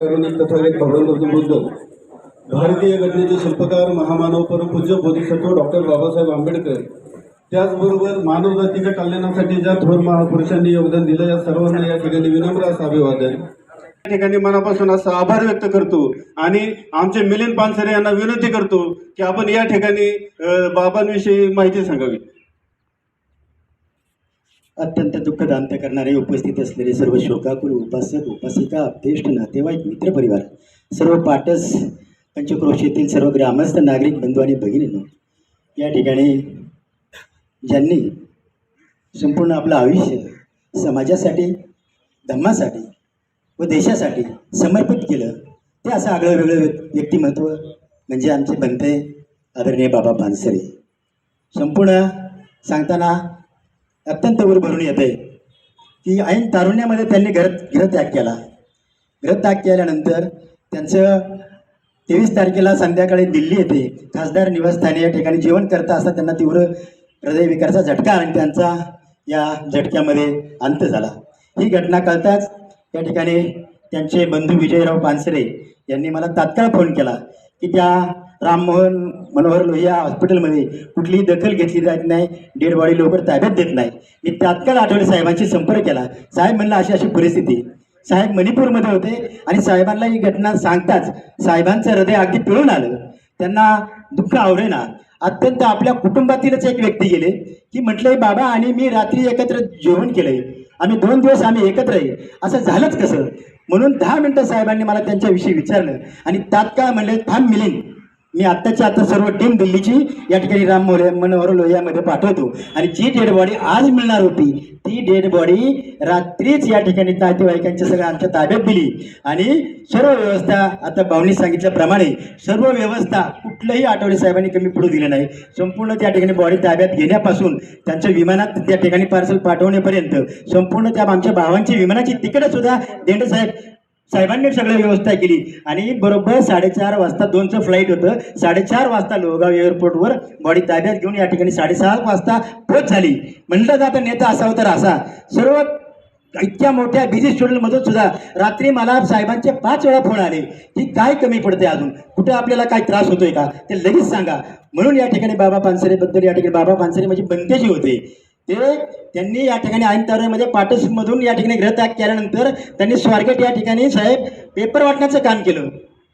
तथागत भगवान गौतम बुद्ध भारतीय घटनेचे शिल्पकार महामानव परमपूज्य बोधिसत्व डॉक्टर बाबासाहेब आंबेडकर त्याचबरोबर मानव जातीच्या कल्याणासाठी ज्या थोर महापुरुषांनी योगदान दिलं या सर्वांना या ठिकाणी विनम्र असं अभिवादन. या ठिकाणी मनापासून असा आभार व्यक्त करतो आणि आमचे मिलिंद पानसरे यांना विनंती करतो की आपण या ठिकाणी बाबांविषयी माहिती सांगावी. अत्यंत दुःखद अंत करणारे उपस्थित असलेले सर्व शोकाकुल उपासक उपासिका ज्येष्ठ नातेवाईक मित्रपरिवार सर्व पाटस पंचक्रोशीतील सर्व ग्रामस्थ नागरिक बंधू आणि भगिनींनो या ठिकाणी ज्यांनी संपूर्ण आपलं आयुष्य समाजासाठी धम्मासाठी व देशासाठी समर्पित केलं ते असं आगळं वेगळं व्यक्तिमत्व म्हणजे आमचे बनते आदरणीय बाबा भानसरे. संपूर्ण सांगताना अत्यंत वर भरून येत. आहे की ऐन तारुण्यामध्ये त्यांनी घर गृहत्याग केला. गृहत्याग केल्यानंतर त्यांचं तेवीस तारखेला संध्याकाळी दिल्ली येथे खासदार निवासस्थानी या ठिकाणी जेवण करता असता त्यांना तीव्र हृदयविकारचा झटका आणि त्यांचा या झटक्यामध्ये अंत झाला. ही घटना कळताच या ठिकाणी त्यांचे बंधू विजयराव पानसरे यांनी मला तात्काळ फोन केला की त्या राममोहन मनोहर लोहिया हॉस्पिटलमध्ये कुठलीही दखल घेतली जात नाही डेड बॉडी लवकर ताब्यात देत नाही. मी तात्काळ आठवले साहेबांशी संपर्क केला. साहेब म्हणलं अशी अशी परिस्थिती साहेब मणिपूरमध्ये होते आणि साहेबांना ही घटना सांगताच साहेबांचं हृदय अगदी पिळून आलं. त्यांना दुःख आवडेना. अत्यंत आपल्या कुटुंबातीलच एक व्यक्ती गेले. की म्हटलंय बाबा आणि मी रात्री एकत्र जेवण केलंय. आम्ही दोन दिवस आम्ही एकत्र आहे. असं झालंच कसं? म्हणून दहा मिनिटं साहेबांनी मला त्यांच्याविषयी विचारलं आणि तात्काळ म्हणले थांब मिलिंद. मी आत्ताची आता सर्व टीम दिल्लीची या ठिकाणी राम मोरे मनोहर लोहियामध्ये पाठवतो. आणि जी डेड बॉडी आज मिळणार होती ती डेड बॉडी रात्रीच या ठिकाणी नातेवाईकांच्या सगळ्या आमच्या ताब्यात दिली. आणि सर्व व्यवस्था आता भावनी सांगितल्याप्रमाणे सर्व व्यवस्था कुठलंही आठवडे साहेबांनी कमी पडू दिलं नाही. संपूर्ण त्या ठिकाणी बॉडी ताब्यात घेण्यापासून त्यांच्या विमानात त्या ठिकाणी पार्सल पाठवण्यापर्यंत संपूर्ण त्या आमच्या भावांची विमानाची तिकीटं सुद्धा देंडे साहेब साहेबांनी सगळं व्यवस्था केली. आणि बरोबर साडेचार वाजता दोनचं फ्लाईट होतं. साडेचार वाजता लोहगाव एअरपोर्टवर बॉडी ताब्यात घेऊन या ठिकाणी साडेसहा वाजता पोच झाली. म्हणलं जातं नेता असावं तर असा. सर्व इतक्या मोठ्या बिझी शेड्यूलमधून सुद्धा रात्री मला साहेबांचे पाच वेळा फोन आले की काय कमी पडते अजून? कुठं आपल्याला काय त्रास होतोय का? ते लगेच सांगा. म्हणून या ठिकाणी बाबा पानसरेबद्दल या ठिकाणी बाबा पानसरे म्हणजे बनतेजी होते. ते त्यांनी या ठिकाणी ऐन तारुण्यामध्ये म्हणजे पाटसमधून या ठिकाणी ग्रहत्याग केल्यानंतर त्यांनी स्वारगेट या ठिकाणी साहेब पेपर वाटण्याचं काम केलं.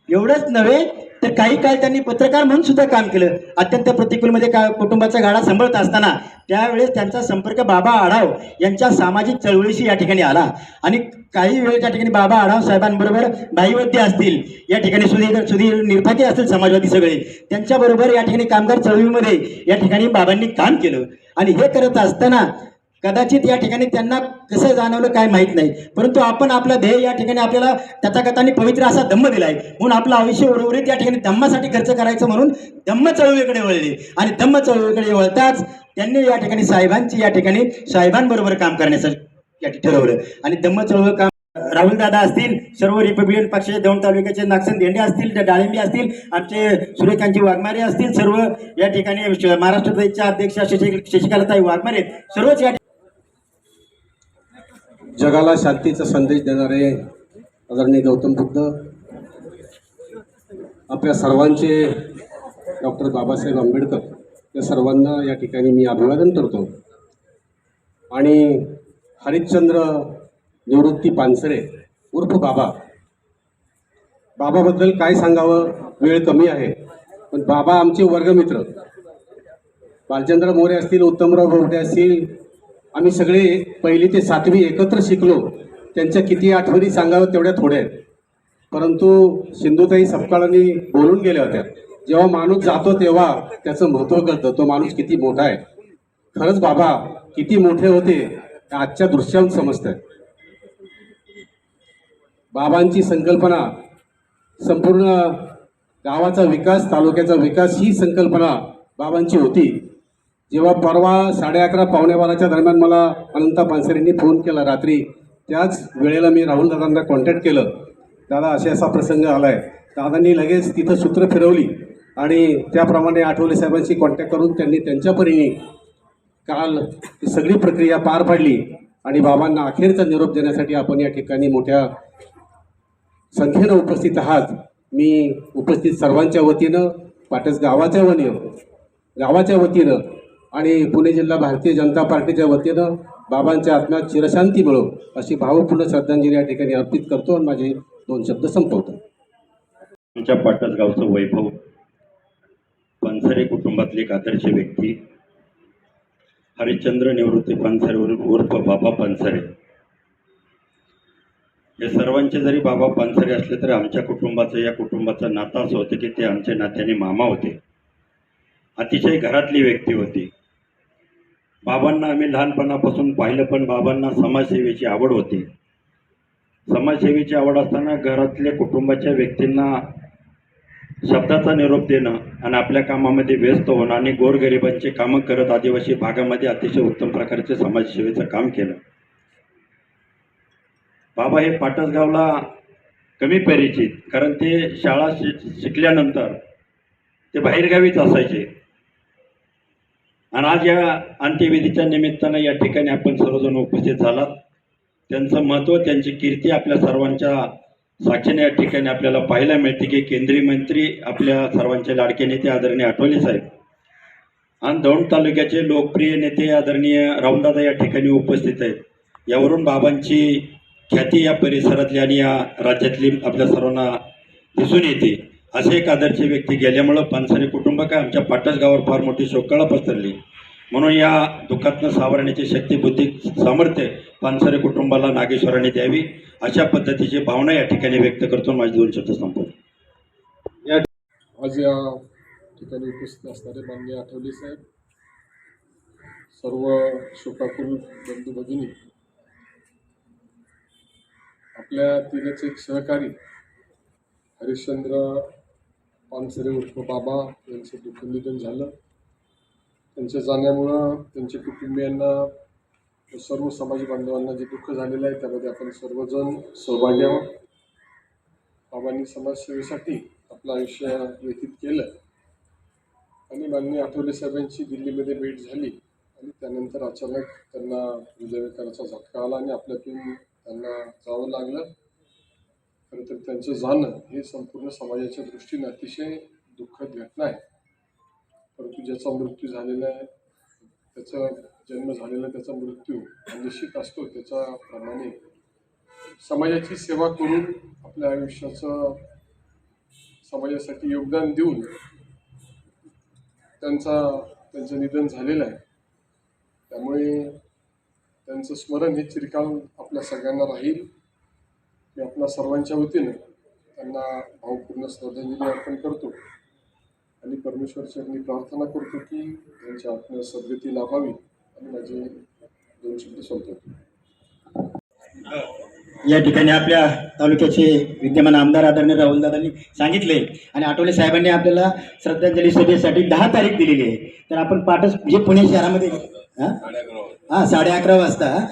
एवढंच नव्हे तर काही काळ त्यांनी पत्रकार म्हणून सुद्धा काम केलं. अत्यंत प्रतिकूलमध्ये का कुटुंबाचा गाडा सांभाळत असताना त्यावेळेस त्यांचा संपर्क बाबा आढाव यांच्या सामाजिक चळवळीशी या ठिकाणी आला. आणि काही वेळ त्या ठिकाणी बाबा आढाव साहेबांबरोबर भाईवद्य असतील या ठिकाणी सुधीर सुधीर निर्थाके असतील समाजवादी सगळे. त्यांच्याबरोबर या ठिकाणी कामगार चळवळीमध्ये या ठिकाणी बाबांनी काम केलं. आणि हे करत असताना कदाचित या ठिकाणी त्यांना कसं जाणवलं काय माहीत नाही. परंतु आपण आपलं ध्येय या ठिकाणी आपल्याला तथाकथाने पवित्र असा धम्म दिलाय. म्हणून आपलं आयुष्य उर्वरित या ठिकाणी धम्मासाठी खर्च करायचं म्हणून धम्म चळवळीकडे वळले. आणि धम्म चळवळीकडे वळताच त्यांनी या ठिकाणी साहेबांची या ठिकाणी साहेबांबरोबर काम करण्यासाठी या ठरवलं. आणि धम्म चळवळ काम राहुल दादा असतील सर्व रिपब्लिकन पक्षाचे दौंड तालुक्याचे नागसन धेंडे असतील डाळिंबी असतील आमचे सूर्यकांतजी वाघमारे असतील सर्व या ठिकाणी महाराष्ट्र प्रदेशच्या अध्यक्ष शशि वाघमारे सर्वच या जगाला शांतीचा संदेश देणारे आदरणीय गौतम बुद्ध आपल्या सर्वांचे डॉक्टर बाबासाहेब आंबेडकर या सर्वांना या ठिकाणी मी अभिवादन करतो. आणि हरिश्चंद्र निवृत्ती पानसरे उर्फ बाबा बाबाबद्दल काय सांगावं? वेळ कमी आहे. पण बाबा आमचे वर्गमित्र. बालचंद्र मोरे असतील उत्तमराव बोर्डे असतील आम्ही सगळे पहिली ते सातवी एकत्र शिकलो. त्यांच्या किती आठवणी सांगाव्या तेवढ्या थोड्या आहेत. परंतु सिंधुताई सपकाळांनी बोलून गेल्या होत्या. जेव्हा माणूस जातो तेव्हा त्याचं महत्त्व कळतं. तो माणूस किती मोठा आहे. खरंच बाबा किती मोठे होते आजच्या दृश्याहून समजत बाबांची संकल्पना संपूर्ण गावाचा विकास तालुक्याचा विकास ही संकल्पना बाबांची होती. जेव्हा परवा साडे अकरा पावणे बाराच्या दरम्यान मला अनंता पानसरेंनी फोन केला रात्री त्याच वेळेला मी राहुल दादांना कॉन्टॅक्ट केलं. दादा असे असा प्रसंग आला आहे दादांनी लगेच तिथं सूत्र फिरवली आणि त्याप्रमाणे आठवले साहेबांशी कॉन्टॅक्ट करून त्यांनी त्यांच्या परीने काल सगळी प्रक्रिया पार पाडली आणि बाबांना अखेरचा निरोप देण्यासाठी आपण या ठिकाणी मोठ्या संख्येनं उपस्थित आहात. मी उपस्थित सर्वांच्या वतीनं पाटस गावाच्या वतीनं गावाच्या वतीनं आणि पुणे जिल्हा भारतीय जनता पार्टीच्या वतीनं बाबांच्या आत्म्यात चिरशांती मिळो अशी भावपूर्ण श्रद्धांजली या ठिकाणी अर्पित करतो आणि माझे दोन शब्द संपवतो. आमच्या पाटस गावचं वैभव पानसरे कुटुंबातले एक आदर्श व्यक्ती हरिश्चंद्र निवृत्ती पानसरे उर्फ बाबा पानसरे. हे सर्वांचे जरी बाबा पानसरे असले तरी आमच्या कुटुंबाचं या कुटुंबाचं नातं असं होतं की ते आमच्या नात्याने मामा होते. अतिशय घरातली व्यक्ती होती. बाबांना आम्ही लहानपणापासून पाहिलं पण बाबांना समाजसेवेची आवड होती. समाजसेवेची आवड असताना घरातल्या कुटुंबाच्या व्यक्तींना शब्दाचा निरोप देणं आणि आपल्या कामामध्ये व्यस्त होणं आणि गोरगरिबांची कामं करत आदिवासी भागामध्ये अतिशय उत्तम प्रकारचे समाजसेवेचं काम केलं. बाबा हे पाटसगावला कमी परिचित कारण ते शाळा शि शिकल्यानंतर ते बाहेरगावीच असायचे. आणि आज या अंत्यविधीच्या निमित्तानं या ठिकाणी आपण सर्वजण उपस्थित झालात. त्यांचं महत्त्व त्यांची कीर्ती आपल्या सर्वांच्या साक्षीने या ठिकाणी आपल्याला पाहायला मिळते की केंद्रीय मंत्री आपल्या सर्वांचे लाडके नेते आदरणीय आठवले साहेब आणि दौंड तालुक्याचे लोकप्रिय नेते आदरणीय रामदादा या ठिकाणी उपस्थित आहेत. यावरून बाबांची ख्याती या परिसरातली आणि या राज्यातली आपल्या सर्वांना दिसून येते. असे एक आदर्श व्यक्ती गेल्यामुळं पानसरे कुटुंब काय आमच्या पाटस गावावर फार मोठी शोककळा पसरली. म्हणून या दुःखातनं सावरण्याची शक्ती बुद्धी सामर्थ्य पानसरे कुटुंबाला नागेश्वरांनी द्यावी अशा पद्धतीची भावना या ठिकाणी व्यक्त करतो माझे दोन शब्द संपवतो. आज या ठिकाणी उपस्थित असणारे मान्य आठवले साहेब सर्व शोकाकुल बंधू भगिनी आपल्या तिघच एक सहकारी हरिश्चंद्र पानसरे उर्फ बाबा यांचं दुःख निधन झालं. त्यांच्या जाण्यामुळं त्यांच्या कुटुंबियांना सर्व समाज बांधवांना जे दुःख झालेलं आहे त्यामध्ये आपण सर्वजण सहभागी आहोत. बाबांनी समाजसेवेसाठी आपलं आयुष्य व्यतीत केलं. आणि माननीय आठवले साहेबांची दिल्लीमध्ये भेट झाली आणि त्यानंतर अचानक त्यांना हृदयविकाराचा झटका आला आणि आपल्यातून त्यांना जावं लागलं. खरं तर त्यांचं जाणं हे संपूर्ण समाजाच्या दृष्टीने अतिशय दुःखद घटना आहे. परंतु ज्याचा मृत्यू झालेला आहे त्याचा जन्म झालेला त्याचा मृत्यू निश्चित असतो त्याच्याप्रमाणे समाजाची सेवा करून आपल्या आयुष्याचं समाजासाठी योगदान देऊन त्यांचा त्यांचं निधन झालेलं आहे. त्यामुळे त्यांचं स्मरण हे चिरकाल आपल्या सगळ्यांना राहील. मी आपल्या सर्वांच्या वतीने त्यांना भावपूर्ण श्रद्धांजली अर्पण करतो. आणि परमेश्वरचरणी प्रार्थना करतो की त्यांच्या आत्म्या सद्गती लाभावी आणि माझे दोन शब्द सोडतो. या ठिकाणी आपल्या तालुक्याचे विद्यमान आमदार आदरणीय राहुलदादांनी सांगितले आणि आठवले साहेबांनी आपल्याला श्रद्धांजली सभेसाठी दहा तारीख दिलेली आहे. तर आपण पाठच म्हणजे पुणे शहरामध्ये हां साडे अकरा वाजता.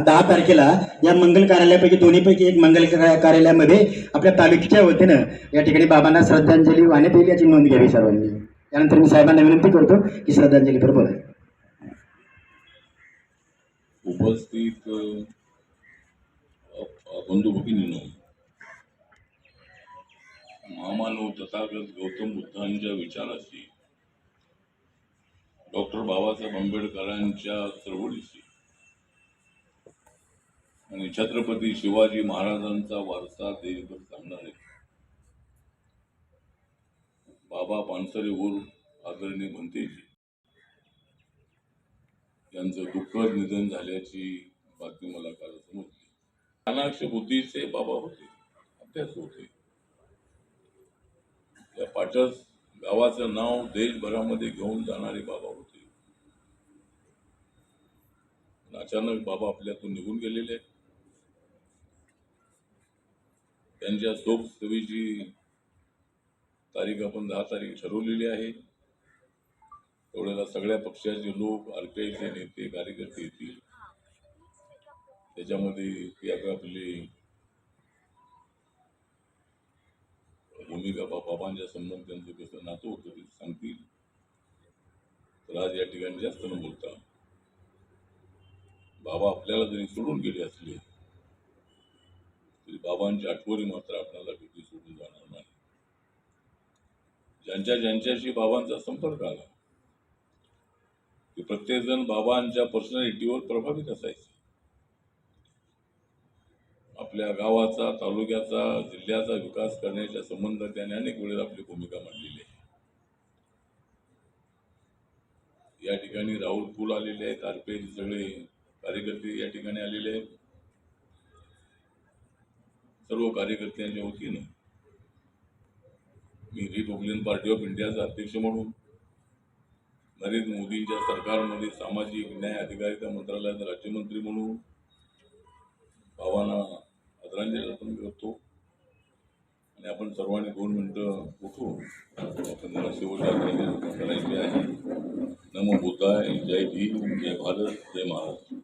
दहा तारखेला या मंगल कार्यालयापैकी दोन्हीपैकी एक मंगल कार्यालयामध्ये आपल्या तालुक्याच्या वतीनं या ठिकाणी बाबांना श्रद्धांजली वाहण्यात येईल याची नोंद घ्यावी सर्वांनी. त्यानंतर मी साहेबांना विनंती करतो की श्रद्धांजली बरोबर आहे उपस्थित बंधू भगिनीनो महामानव तथागत गौतम बुद्धांच्या विचाराशी डॉक्टर बाबासाहेब आंबेडकरांच्या चळवळीशी आणि छत्रपती शिवाजी महाराजांचा वारसा देशभर सांगणारे बाबा पानसरे उर्फ आदरणीय भंतेजी यांचं दुःखद निधन झाल्याची बातमी मला काल समजली. कानाक्ष बुद्धीचे बाबा होते अभ्यास होते. त्या पाटस गावाचं नाव देशभरामध्ये घेऊन जाणारे बाबा होते. पण अचानक बाबा आपल्यातून निघून गेलेले आहेत. त्यांच्या शोक सेवेची तारीख आपण दहा तारीख ठरवलेली आहे. तेवढ्याला सगळ्या पक्षाचे लोक आर पी आयचे नेते कार्यकर्ते येतील. त्याच्यामध्ये ती आपली भूमिका बाबांच्या संबंध त्यांचं कसं नातं होतं ते सांगतील. तर आज या ठिकाणी जास्त न बोलता बाबा आपल्याला जरी सोडून गेले असले बाबांची आठवणी मात्र आपल्याला भीती सोडून जाणार नाही. ज्यांच्या ज्यांच्याशी बाबांचा संपर्क आला ते प्रत्येकजण बाबांच्या पर्सनॅलिटीवर प्रभावित असायचे. आपल्या गावाचा तालुक्याचा जिल्ह्याचा विकास करण्याच्या संबंधात त्याने अनेक वेळेस आपली भूमिका मांडलेली आहे. या ठिकाणी राहुल कुल आलेले आहेत आरपीआयचे सगळे कार्यकर्ते या ठिकाणी आलेले आहेत. सर्व कार्यकर्त्यांच्या वतीनं मी रिपब्लिकन पार्टी ऑफ इंडियाचा अध्यक्ष म्हणून नरेंद्र मोदींच्या सरकारमध्ये सामाजिक न्याय अधिकारिता मंत्रालयात राज्यमंत्री म्हणून भावांना आदरांजली अर्पण करतो. आणि आपण सर्वांनी दोन मिनटं उठून आपण मला शेवटच्या आदरांजली अर्पण करायची आहे. नमो बुद्धाय जय भीम जय भारत जय महाराष्ट्र.